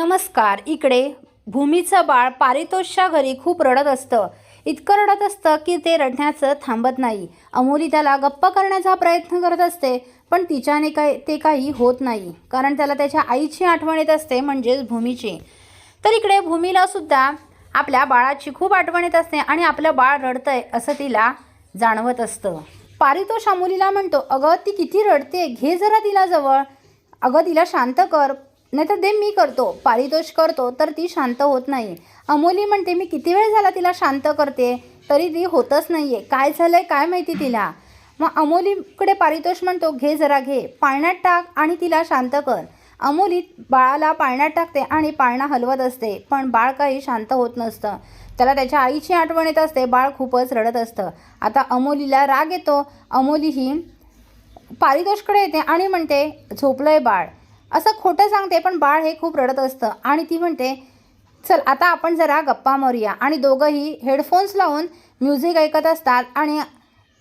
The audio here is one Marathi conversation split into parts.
नमस्कार इकडे भूमीचं बाळ पारितोषच्या घरी खूप रडत असतं. इतकं रडत असतं की ते रडण्याचं थांबत नाही. अमोली त्याला गप्प करण्याचा प्रयत्न करत असते पण तिच्याने काय ते काही होत नाही. कारण त्याला त्याच्या आईची आठवण येत असते म्हणजेच भूमीची. तर इकडे भूमीला सुद्धा आपल्या बाळाची खूप आठवण येत असते आणि आपलं बाळ रडतंय असं तिला जाणवत असतं. पारितोष अमोलीला म्हणतो अगं ती किती रडते घे जरा तिला जवळ. अगं तिला शांत कर. नाही तर दे मी करतो. पारितोष करतो तर ती शांत होत नाही. अमोली म्हणते मी किती वेळ झाला तिला शांत करते? तरी ती होतच नाही आहे काय झालं आहे काय माहिती तिला? मग अमोलीकडे पारितोष म्हणतो घे जरा घे. पाळण्यात टाक आणि तिला शांत कर. अमोली बाळाला पाळण्यात टाकते आणि पाळणा हलवत असते पण बाळ काही शांत होत नसतं. त्याला त्याच्या आईची आठवण येत असते बाळ खूपच रडत असतं. आता अमोलीला राग येतो. अमोली ही पारितोषकडे येते आणि म्हणते झोपलं आहे बाळ. असं खोटं सांगते पण बाळ हे खूप रडत असतं. आणि ती म्हणते चल आता आपण जरा गप्पा मारूया. आणि दोघंही हेडफोन्स लावून म्युझिक ऐकत असतात आणि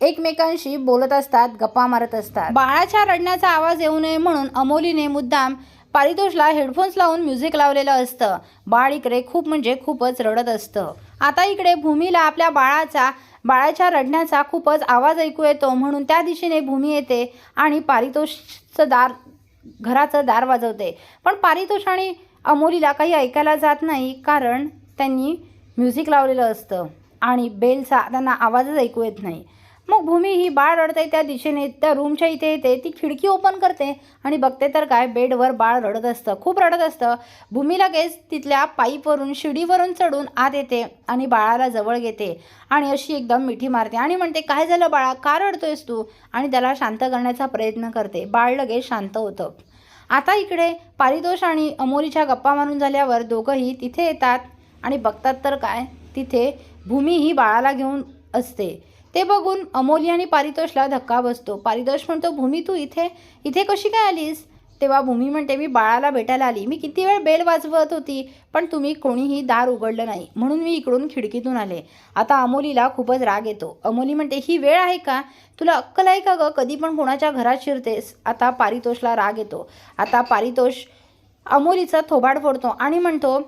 एकमेकांशी बोलत असतात गप्पा मारत असतात. बाळाच्या रडण्याचा आवाज येऊ नये म्हणून अमोलीने मुद्दाम पारितोषला हेडफोन्स लावून म्युझिक लावलेलं असतं. बाळ इकडे खूप म्हणजे खूपच रडत असतं. आता इकडे भूमीला आपल्या बाळाचा बाळाच्या रडण्याचा खूपच आवाज ऐकू येतो म्हणून त्या दिशेने भूमी येते आणि पारितोषचं दार घराचं दार वाजवते. पण पारितोष आणि अमोलीला काही ऐकायला जात नाही कारण त्यांनी म्युझिक लावलेलं असतं आणि बेलचा त्यांना आवाजच ऐकू येत नाही. मग भूमी ही बाळ रडते त्या दिशेने त्या रूमच्या इथे येते ती खिडकी ओपन करते आणि बघते तर काय बेडवर बाळ रडत असतं खूप रडत असतं. भूमी लगेच तिथल्या पाईपवरून शिडीवरून चढून आत येते आणि बाळाला जवळ घेते आणि अशी एकदम मिठी मारते आणि म्हणते काय झालं बाळा? का रडतोयस तू? आणि त्याला शांत करण्याचा प्रयत्न करते. बाळ लगेच शांत होतं. आता इकडे पारितोष आणि अमोलीच्या गप्पा मारून झाल्यावर दोघंही तिथे येतात आणि बघतात तर काय तिथे भूमी ही बाळाला घेऊन असते. ते बघून अमोली आणि पारितोषला धक्का बसतो. पारितोष म्हणतो भूमी तू इथे इथे कशी काय आलीस? तेव्हा भूमी म्हणते मी बाळाला भेटायला आली. मी किती वेळ बेल वाजवत होती पण तुम्ही कोणीही दार उघडलं नाही. म्हणून मी इकडून खिडकीतून आले. आता अमोलीला खूपच राग येतो. अमोली म्हणते ही वेळ आहे का? तुला अक्कल आहे का गं? कधी पण कोणाच्या घरात शिरतेस. आता पारितोषला राग येतो. आता पारितोष अमोलीचा थोबाड फोडतो आणि म्हणतो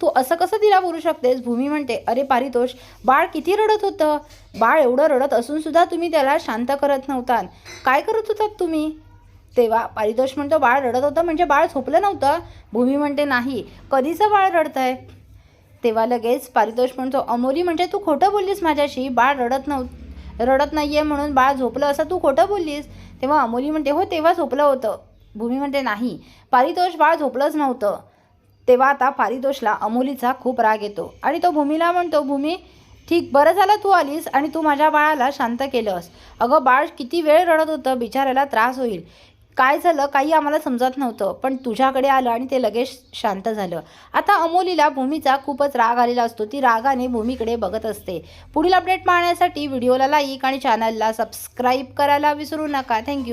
तू असं कसं तिला बोलू शकतेस? भूमी म्हणते अरे पारितोष बाळ किती रडत होतं? बाळ एवढं रडत असून सुद्धा तुम्ही त्याला शांत करत नव्हता. काय करत होतात तुम्ही? तेव्हा पारितोष म्हणतो बाळ रडत होतं म्हणजे बाळ झोपलं नव्हतं? भूमी म्हणते नाही कधीचं बाळ रडत आहे तेव्हा लगेच पारितोष म्हणतो अमोली म्हणजे तू खोटं बोललीस माझ्याशी? बाळ रडत नव्ह रडत नाही आहे म्हणून बाळ झोपलं असं तू खोटं बोललीस? तेव्हा अमोली म्हणते हो तेव्हा झोपलं होतं. भूमी म्हणते नाही पारितोष बाळ झोपलंच नव्हतं. तेव्हा आता पारितोषला अमोलीचा खूप राग येतो आणि तो भूमीला म्हणतो भूमी ठीक बरं झालं तू आलीस आणि तू माझ्या बाळाला शांत केलंस. अगं बाळ किती वेळ रडत होतं बिचाऱ्याला त्रास होईल. काय झालं काही आम्हाला समजत नव्हतं पण तुझ्याकडे आलं आणि ते लगेच शांत झालं. आता अमोलीला भूमीचा खूपच राग आलेला असतो. ती रागाने भूमीकडे बघत असते. पुढील अपडेट पाहण्यासाठी व्हिडिओला लाईक आणि चॅनलला सबस्क्राईब करायला विसरू नका. थँक्यू